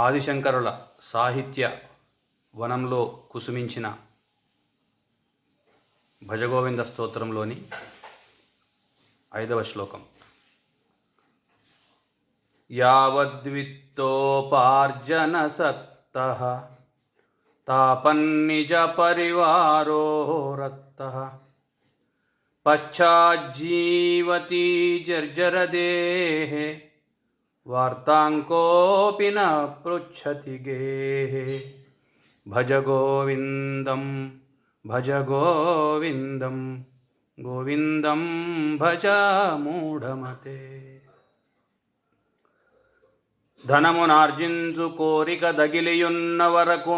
ఆదిశంకరుల సాహిత్య వనంలో కుసుమించిన భజగోవింద స్తోత్రంలోని ఐదవ శ్లోకం. యావద్విత్తోపార్జన సక్త తాపన్నిజ పరివారో రక్త పశ్చాజ్జీవతి జర్జరదేహే వార్తాంకోపి న పృచ్చతి గేహే భజ గోవిందం భజ గోవిందం గోవిందం భజ మూఢమతే. ధనమునార్జించు కోరిక దగిలియున్న వరకు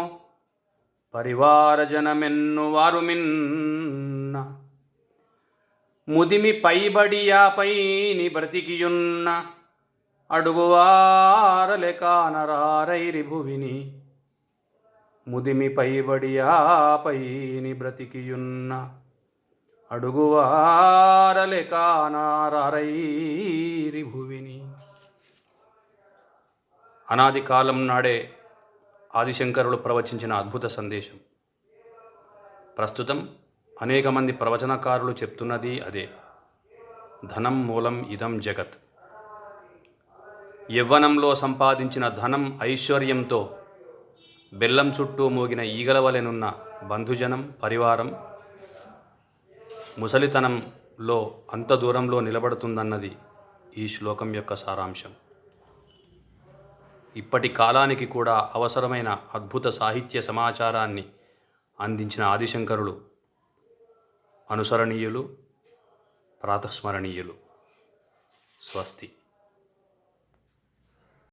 పరివారజనమెన్ను వారు మిన్న ముదిమి పైబడియాపైని బ్రతికియున్న అడుగువారలెకానరారైరి భువిని ముదిమి పైబడియాపైని బ్రతికియున్న అడుగువారలెకానారైరి భువిని అనాది కాలం నాడే ఆదిశంకరులు ప్రవచించిన అద్భుత సందేశం. ప్రస్తుతం అనేక మంది ప్రవచనకారులు చెప్తున్నది అదే. ధనం మూలం ఇదం జగత్. యవ్వనంలో సంపాదించిన ధనం ఐశ్వర్యంతో బెల్లం చుట్టూ మోగిన ఈగల వలెనున్న బంధుజనం పరివారం ముసలితనంలో అంత దూరంలో నిలబడుతుందన్నది ఈ శ్లోకం యొక్క సారాంశం. ఇప్పటి కాలానికి కూడా అవసరమైన అద్భుత సాహిత్య సమాచారాన్ని అందించిన ఆదిశంకరులు అనుసరణీయులు ప్రాతస్మరణీయులు. స్వస్తి.